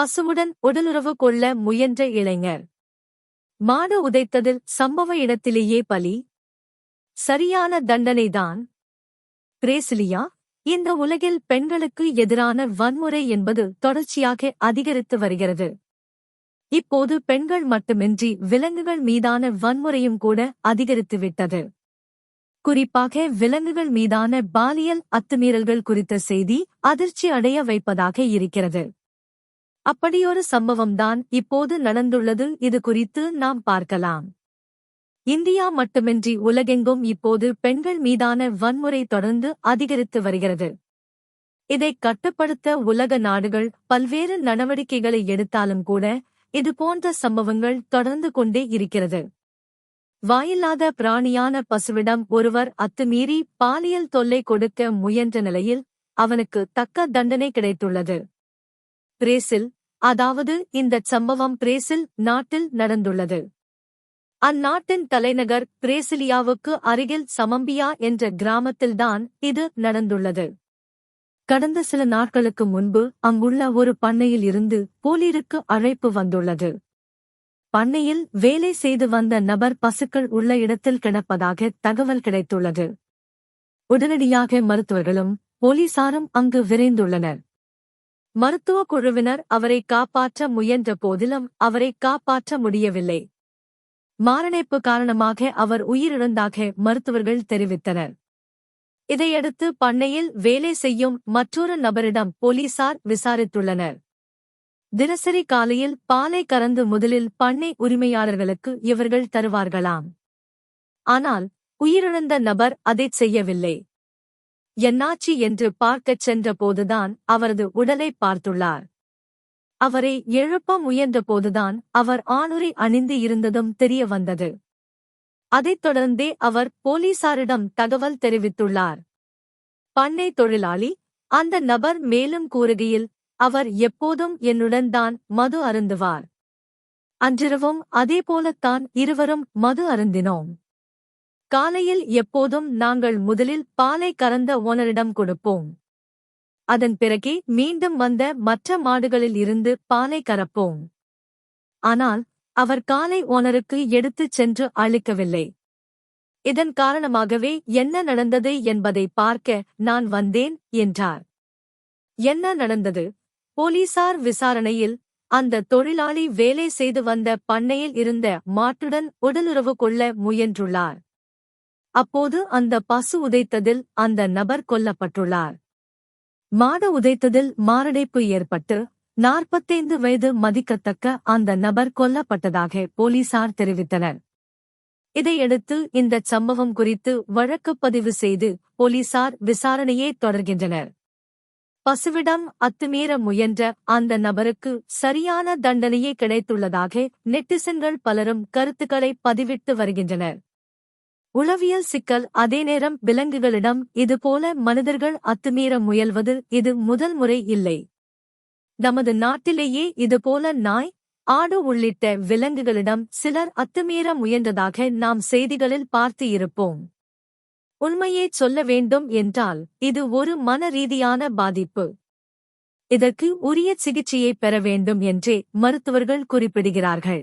பசுவுடன் உடலுறவு கொள்ள முயன்ற இளைஞர். மாடு உதைத்ததில் சம்பவ இடத்திலேயே பலி. சரியான தண்டனைதான். பிரேசிலியா இந்த உலகில் பெண்களுக்கு எதிரான வன்முறை என்பது தொடர்ச்சியாக அதிகரித்து வருகிறது. இப்போது பெண்கள் மட்டுமின்றி விலங்குகள் மீதான வன்முறையும் கூட அதிகரித்துவிட்டது குறிப்பாக விலங்குகள் மீதான பாலியல் அத்துமீறல்கள் குறித்த செய்தி அதிர்ச்சி அடைய வைப்பதாக இருக்கிறது. அப்படியொரு சம்பவம்தான் இப்போது நடந்துள்ளது. இது குறித்து நாம் பார்க்கலாம். இந்தியா மட்டுமின்றி உலகெங்கும் இப்போது பெண்கள் மீதான வன்முறை தொடர்ந்து அதிகரித்து வருகிறது. இதை கட்டுப்படுத்த உலக நாடுகள் பல்வேறு நடவடிக்கைகளை எடுத்தாலும் கூட இதுபோன்ற சம்பவங்கள் தொடர்ந்து கொண்டே இருக்கிறது. வாயில்லாத பிராணியான பசுவிடம் ஒருவர் அத்துமீறி பாலியல் தொல்லை கொடுக்க முயன்ற நிலையில் அவனுக்கு தக்க தண்டனை கிடைத்துள்ளது. பிரேசில் அதாவது இந்த சம்பவம் பிரேசில் நாட்டில் நடந்துள்ளது. அந்நாட்டின் தலைநகர் பிரேசிலியாவுக்கு அருகில் சமம்பியா என்ற கிராமத்தில்தான் இது நடந்துள்ளது. கடந்த சில நாட்களுக்கு முன்பு அங்குள்ள ஒரு பண்ணையில் இருந்து போலீருக்கு அழைப்பு வந்துள்ளது. பண்ணையில் வேலை செய்து வந்த நபர் பசுக்கள் உள்ள இடத்தில் கிடப்பதாக தகவல் கிடைத்துள்ளது. உடனடியாக மருத்துவர்களும் போலீசாரும் அங்கு விரைந்துள்ளனர். மருத்துவ குழுவினர் அவரை காப்பாற்ற முயன்ற போதிலும் அவரை காப்பாற்ற முடியவில்லை. மாரடைப்பு காரணமாக அவர் உயிரிழந்தாக மருத்துவர்கள் தெரிவித்தனர். இதையடுத்து பண்ணையில் வேலை செய்யும் மற்றொரு நபரிடம் போலீசார் விசாரித்துள்ளனர். தினசரி காலையில் பாலை கறந்து முதலில் பண்ணை உரிமையாளர்களுக்கு இவர்கள் தருவார்களாம். ஆனால் உயிரிழந்த நபர் அதைச் செய்யவில்லை. என்னாச்சி என்று பார்க்கச் சென்றபோதுதான் அவரது உடலை பார்த்துள்ளார். அவரை எழுப்ப முயன்றபோதுதான் அவர் ஆணுரை அணிந்து இருந்ததும் தெரிய வந்தது. அதைத் தொடர்ந்தே அவர் போலீசாரிடம் தகவல் தெரிவித்துள்ளார். பண்ணை தொழிலாளி அந்த நபர் மேலும் கூறுகையில் அவர் எப்போதும் என்னுடன் தான் மது அருந்துவார். அன்றிரவும் அதேபோலத்தான் இருவரும் மது அருந்தினோம். காலையில் எப்போதும் நாங்கள் முதலில் பாலை கறந்த ஓனரிடம் கொடுப்போம். அதன் பிறகே மீண்டும் வந்த மற்ற மாடுகளில் இருந்து பாலை கறப்போம். ஆனால் அவர் காலை ஓனருக்கு எடுத்துச் சென்று அளிக்கவில்லை. இதன் காரணமாகவே என்ன நடந்தது என்பதை பார்க்க நான் வந்தேன் என்றார். என்ன நடந்தது? போலீசார் விசாரணையில் அந்த தொழிலாளி வேலை செய்து வந்த பண்ணையில் இருந்த மாட்டுடன் உடலுறவு கொள்ள முயன்றுள்ளார். அப்போது அந்த பசு உதைத்ததில் அந்த நபர் கொல்லப்பட்டுள்ளார். மாடு உதைத்ததில் மாரடைப்பு ஏற்பட்டு நாற்பத்தைந்து வயது மதிக்கத்தக்க அந்த நபர் கொல்லப்பட்டதாக போலீசார் தெரிவித்தனர். இதையடுத்து இந்த சம்பவம் குறித்து வழக்குப் பதிவு செய்து போலீசார் விசாரணையை தொடர்கின்றனர். பசுவிடம் அத்துமீற முயன்ற அந்த நபருக்கு சரியான தண்டனையே கிடைத்துள்ளதாக நெட்டிசன்கள் பலரும் கருத்துக்களை பதிவிட்டு வருகின்றனர். உளவியல் சிக்கல் அதே நேரம் விலங்குகளிடம் இதுபோல மனிதர்கள் அத்துமீற முயல்வது இது முதல் முறை இல்லை. நமது நாட்டிலேயே இதுபோல நாய் ஆடு உள்ளிட்ட விலங்குகளிடம் சிலர் அத்துமீற முயன்றதாக நாம் செய்திகளில் பார்த்து இருப்போம். உண்மையே சொல்ல வேண்டும் என்றால் இது ஒரு மன ரீதியான பாதிப்பு. இதற்கு உரிய சிகிச்சையை பெற வேண்டும் என்றே மருத்துவர்கள் குறிப்பிடுகிறார்கள்.